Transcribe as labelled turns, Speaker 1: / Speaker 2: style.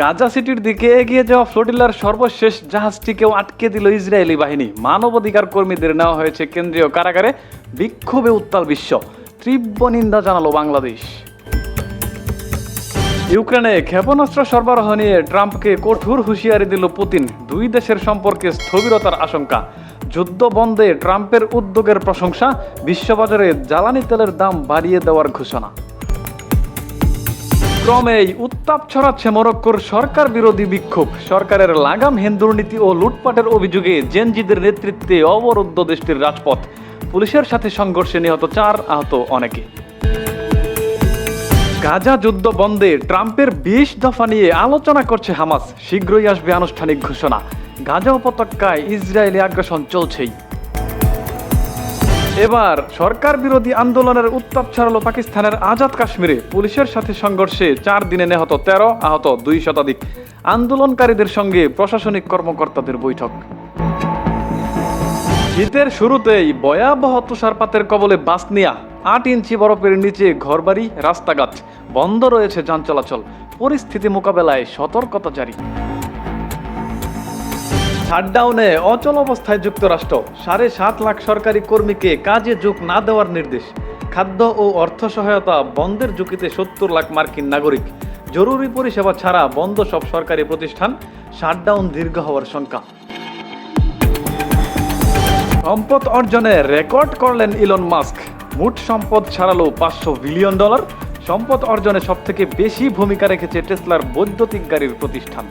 Speaker 1: গাজা সিটির দিকে এগিয়ে যাওয়া ফ্লোটিলার সর্বশেষ জাহাজটিকেও আটকে দিল ইসরায়েলি বাহিনী। মানবাধিকার কর্মীদের নেওয়া হয়েছে কেন্দ্রীয় কারাগারে। বিক্ষোভে উত্তাল বিশ্ব। তীব্র নিন্দা জানালো বাংলাদেশ। ইউক্রেনে ক্ষেপণাস্ত্র সরবরাহ নিয়ে ট্রাম্পকে কঠোর হুঁশিয়ারি দিল পুতিন। দুই দেশের সম্পর্কে স্থবিরতার আশঙ্কা। যুদ্ধ বন্ধে ট্রাম্পের উদ্যোগের প্রশংসা। বিশ্ববাজারে জ্বালানি তেলের দাম বাড়িয়ে দেওয়ার ঘোষণা। ক্রমেই উত্তাপ ছড়াচ্ছে মরক্কোর সরকার বিরোধী বিক্ষোভ। সরকারের লাগামহীন দুর্নীতি ও লুটপাটের অভিযোগে জেনজিদের নেতৃত্বে অবরুদ্ধ দেশটির রাজপথ। পুলিশের সাথে সংঘর্ষে নিহত চার আহত অনেকে। গাজা যুদ্ধ বন্ধে ট্রাম্পের বিশ দফা নিয়ে আলোচনা করছে হামাস। শীঘ্রই আসবে আনুষ্ঠানিক ঘোষণা। গাজা উপত্যকায় ইসরায়েলি আগ্রাসন চলছেই। এবার সরকার বিরোধী আন্দোলনের উত্তাপ ছড়ালো পাকিস্তানের আজাদ কাশ্মীরে। পুলিশের সাথে সংঘর্ষে চার দিনে নিহত তেরো, আহত দুই শতাধিক। আন্দোলনকারীদের সঙ্গে প্রশাসনিক কর্মকর্তাদের বৈঠক। শীতের শুরুতেই ভয়াবহ তুষারপাতের কবলে বাসনিয়া, আট ইঞ্চি বরফের নিচে ঘরবাড়ি, রাস্তাঘাট, বন্ধ রয়েছে যান চলাচল। পরিস্থিতি মোকাবেলায় সতর্কতা জারি। শাটডাউনে অচল অবস্থায় যুক্তরাষ্ট্র। সাড়ে সাত লাখ সরকারি কর্মীকে কাজে যোগ না দেওয়ার নির্দেশ। খাদ্য ও অর্থ সহায়তা বন্ধের ঝুঁকিতে সত্তর লাখ মার্কিন নাগরিক। জরুরি পরিষেবা ছাড়া বন্ধ সব সরকারি প্রতিষ্ঠান, শাটডাউন দীর্ঘ হওয়ার শঙ্কা। সম্পদ অর্জনে রেকর্ড করলেন ইলন মাস্ক। মোট সম্পদ ছাড়ালো পাঁচশো বিলিয়ন ডলার। সম্পদ অর্জনে সবথেকে বেশি ভূমিকা রেখেছে টেসলার বৈদ্যুতিক গাড়ির প্রতিষ্ঠান।